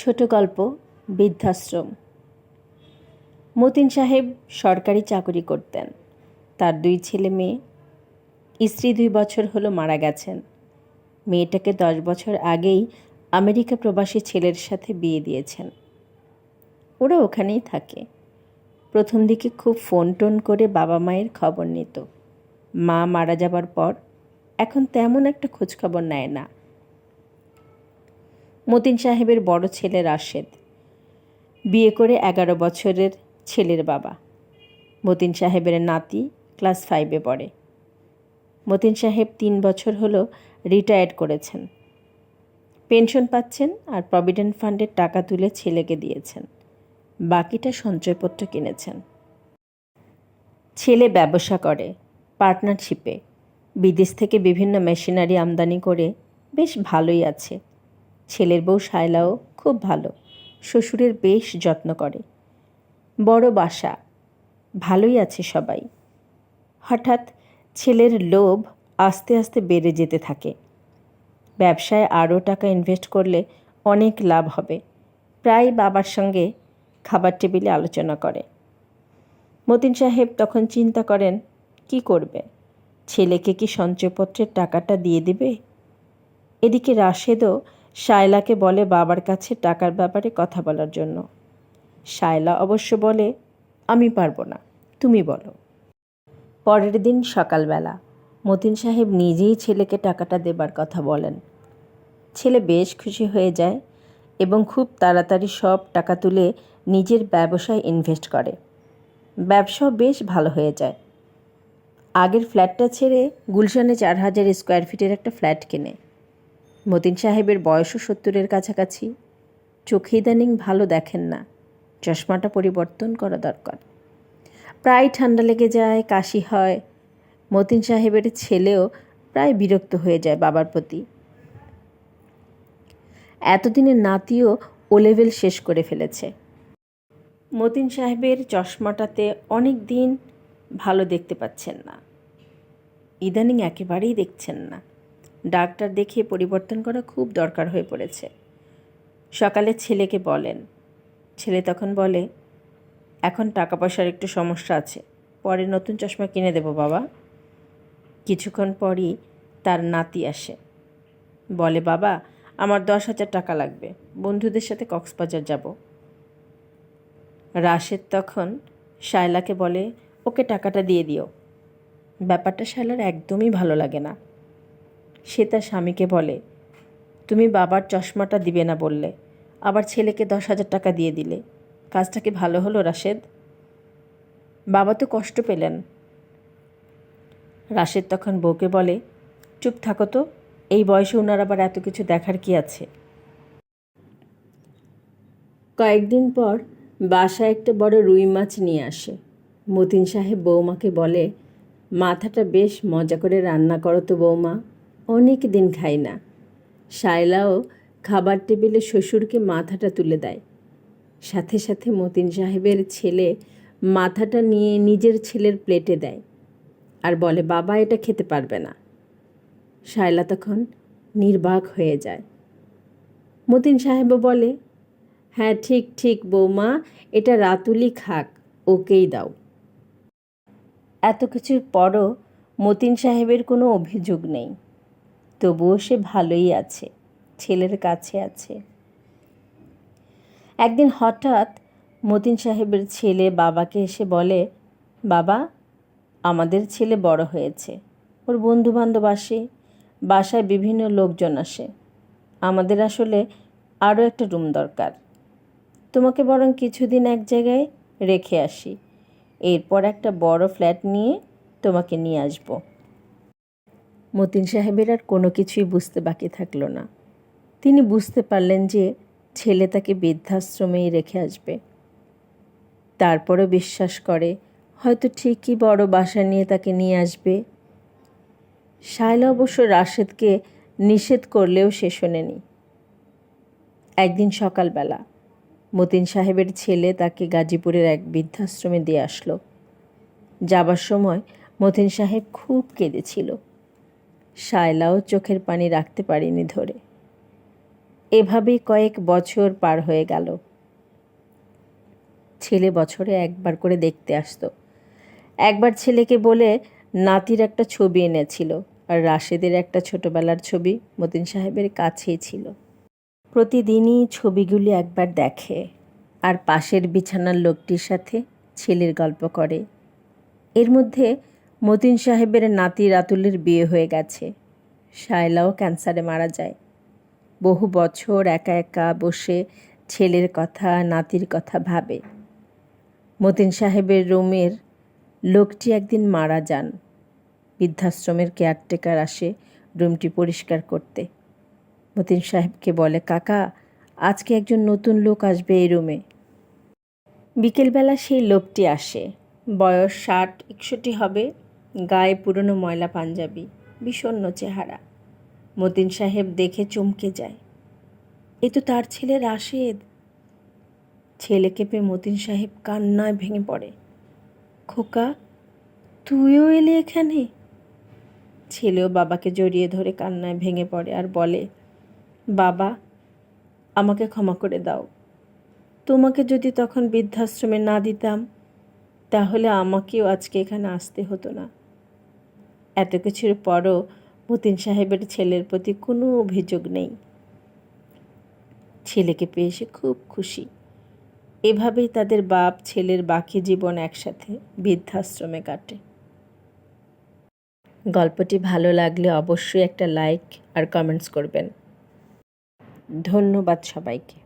ছোট গল্প, বৃদ্ধাশ্রম। মতিন সাহেব সরকারি চাকরি করতেন। তার দুই ছেলে মেয়ে। স্ত্রী দুই বছর হলো মারা গেছেন। মেয়েটাকে দশ বছর আগেই আমেরিকা প্রবাসী ছেলের সাথে বিয়ে দিয়েছেন। ওরা ওখানেই থাকে। প্রথম দিকে খুব ফোন টোন করে বাবা মায়ের খবর নিত। মা মারা যাবার পর এখন তেমন একটা খোঁজখবর নেয় না। মতিন সাহেবের বড় ছেলে রাশেদ। বিয়ে করে এগারো বছরের ছেলের বাবা। মতিন সাহেবের নাতি ক্লাস ফাইভে পড়ে। মতিন সাহেব তিন বছর হলো রিটায়ার্ড করেছেন। পেনশন পাচ্ছেন আর প্রভিডেন্ট ফান্ডের টাকা তুলে ছেলেকে দিয়েছেন। বাকিটা সঞ্চয়পত্র কিনেছেন। ছেলে ব্যবসা করে পার্টনারশিপে বিদেশ থেকে বিভিন্ন মেশিনারি আমদানি করে বেশ ভালোই আছে। ছেলের বউ শায়লাও খুব ভালো। শ্বশুরের বেশ যত্ন করে। বড় বাসা। ভালোই আছে সবাই। হঠাৎ ছেলের লোভ আস্তে আস্তে বেড়ে যেতে থাকে। ব্যবসায় আরও টাকা ইনভেস্ট করলে অনেক লাভ হবে। প্রায় বাবার সঙ্গে খাবার টেবিলে আলোচনা করে। মতিন সাহেব তখন চিন্তা করেন, কি করবে? ছেলেকে কি সঞ্চয়পত্রের টাকাটা দিয়ে দেবে? এদিকে রাশেদও শায়লাকে বলে বাবার কাছে টাকার ব্যাপারে কথা বলার জন্য। শায়লা অবশ্য বলে, আমি পারব না, তুমি বলো। পরের দিন সকালবেলা মতিন সাহেব নিজেই ছেলেকে টাকাটা দেবার কথা বলেন। ছেলে বেশ খুশি হয়ে যায় এবং খুব তাড়াতাড়ি সব টাকা তুলে নিজের ব্যবসায় ইনভেস্ট করে। ব্যবসাও বেশ ভালো হয়ে যায়। আগের ফ্ল্যাটটা ছেড়ে গুলশানে চার হাজার স্কোয়ার ফিটের একটা ফ্ল্যাট কেনে। মতিন সাহেবের বয়সও সত্তরের কাছাকাছি। চোখে ইদানিং ভালো দেখেন না। চশমাটা পরিবর্তন করা দরকার। প্রায় ঠান্ডা লেগে যায়, কাশি হয়। মতিন সাহেবের ছেলেও প্রায় বিরক্ত হয়ে যায় বাবার প্রতি। এতদিনের নাতিও ও লেভেল শেষ করে ফেলেছে। মতিন সাহেবের চশমাটাতে অনেক দিন ভালো দেখতে পাচ্ছেন না। ইদানিং একেবারেই দেখছেন না। ডাক্তার দেখিয়ে পরিবর্তন করা খুব দরকার হয়ে পড়েছে। সকালে ছেলেকে বলেন। ছেলে তখন বলে, এখন টাকা পয়সার একটু সমস্যা আছে, পরে নতুন চশমা কিনে দেবো বাবা। কিছুক্ষণ পরই তার নাতি আসে। বলে, বাবা, আমার দশ হাজার টাকা লাগবে, বন্ধুদের সাথে কক্সবাজার যাব। রাশেদ তখন শায়লাকে বলে, ওকে টাকাটা দিয়ে দিও। ব্যাপারটা শায়লার একদমই ভালো লাগে না। সে তার স্বামীকে বলে, তুমি বাবার চশমাটা দিবে না বললে। আবার ছেলেকে দশ হাজার টাকা দিয়ে দিলে। কাজটা কি ভালো হলো, রাশেদ? বাবা তো কষ্ট পেলেন। রাশেদ তখন বউকে বলে, চুপ থাকো তো, এই বয়সে ওনার আবার এত কিছু দেখার কি আছে? কয়েকদিন পর বাসায় একটা বড় রুই মাছ নিয়ে আসে। মতিন সাহেব বৌমাকে বলে, মাথাটা বেশ মজা করে রান্না করো তো বৌমা অনেক দিন খাই না। শায়লাও খাবার টেবিলে শ্বশুরকে মাথাটা তুলে দেয়। সাথে সাথে মতিন সাহেবের ছেলে মাথাটা নিয়ে নিজের ছেলের প্লেটে দেয় আর বলে, বাবা, এটা খেতে পারবে না। শায়লা তখন নির্বাক হয়ে যায়। মতিন সাহেবও বলে হ্যাঁ ঠিক ঠিক, বৌমা, এটা রাতুলি খাক, ওকেই দাও। এত কিছুর পরও মতিন সাহেবের কোনো অভিযোগ নেই। তবুও সে ভালোই আছে, ছেলের কাছে আছে। একদিন হঠাৎ মতিন সাহেবের ছেলে বাবাকে এসে বলে, বাবা, আমাদের ছেলে বড় হয়েছে। ওর বন্ধু বান্ধব আসে, বাসায় বিভিন্ন লোকজন আসে। আমাদের আসলে আরও একটা রুম দরকার। তোমাকে বরং কিছুদিন এক জায়গায় রেখে আসি। এরপর একটা বড় ফ্ল্যাট নিয়ে তোমাকে নিয়ে আসব। মতিন সাহেবের আর কোনো কিছুই বুঝতে বাকি থাকল না। তিনি বুঝতে পারলেন যে ছেলে তাকে বৃদ্ধাশ্রমেই রেখে আসবে। তারপরও বিশ্বাস করে, হয়তো ঠিকই বড় বাসা নিয়ে তাকে নিয়ে আসবে। শায়লা অবশ্য রাশেদকে নিষেধ করলেও সে শোনেনি। একদিন সকালবেলা মতিন সাহেবের ছেলে তাকে গাজীপুরের এক বৃদ্ধাশ্রমে দিয়ে আসলো। যাবার সময় মতিন সাহেব খুব কেঁদেছিল। শায়লাও চোখের পানি রাখতে পারিনি ধরে। এভাবে কয়েক বছর পার হয়ে গেল। ছেলে বছরে একবার করে দেখতে আসতো। একবার ছেলেকে বলে নাতির একটা ছবি এনেছিল আর রাশেদের একটা ছোটবেলার ছবি মতিন সাহেবের কাছেই ছিল। প্রতিদিনই ছবিগুলি একবার দেখে আর পাশের বিছানার লোকটির সাথে ছেলের গল্প করে। এর মধ্যে মতিন সাহেবের নাতি রাতুলের বিয়ে হয়ে গেছে। শায়লাও ক্যান্সারে মারা যায়। বহু বছর একা একা বসে ছেলের কথা, নাতির কথা ভাবে। মতিন সাহেবের রুমের লোকটি একদিন মারা যান। বৃদ্ধাশ্রমের কেয়ারটেকার আসে রুমটি পরিষ্কার করতে। মতিন সাহেবকে বলে, কাকা, আজকে একজন নতুন লোক আসবে এই রুমে। বিকেলবেলা সেই লোকটি আসে। বয়স ষাট, একষট্টি হবে। গায়ে পুরনো ময়লা পাঞ্জাবি, বিষণ্ণ চেহারা। মতিন সাহেব দেখে চমকে যায়। এ তো তার ছেলে রাশেদ। ছেলে কেঁপে মতিন সাহেব কান্নায় ভেঙে পড়ে। খোকা, তুইও এলি এখানে? ছেলেও বাবাকে জড়িয়ে ধরে কান্নায় ভেঙে পড়ে আর বলে, বাবা, আমাকে ক্ষমা করে দাও। তোমাকে যদি তখন বৃদ্ধাশ্রমে না দিতাম, তাহলে আমাকেও আজকে এখানে আসতে হতো না। এত কিছুর পরও মতিন সাহেবের ছেলের প্রতি কোনো অভিযোগ নেই। ছেলেকে পেয়ে সে খুব খুশি। এভাবেই তাদের বাপ, ছেলের বাকি জীবন একসাথে বৃদ্ধাশ্রমে কাটে। গল্পটি ভালো লাগলে অবশ্যই একটা লাইক আর কমেন্টস করবেন। ধন্যবাদ সবাইকে।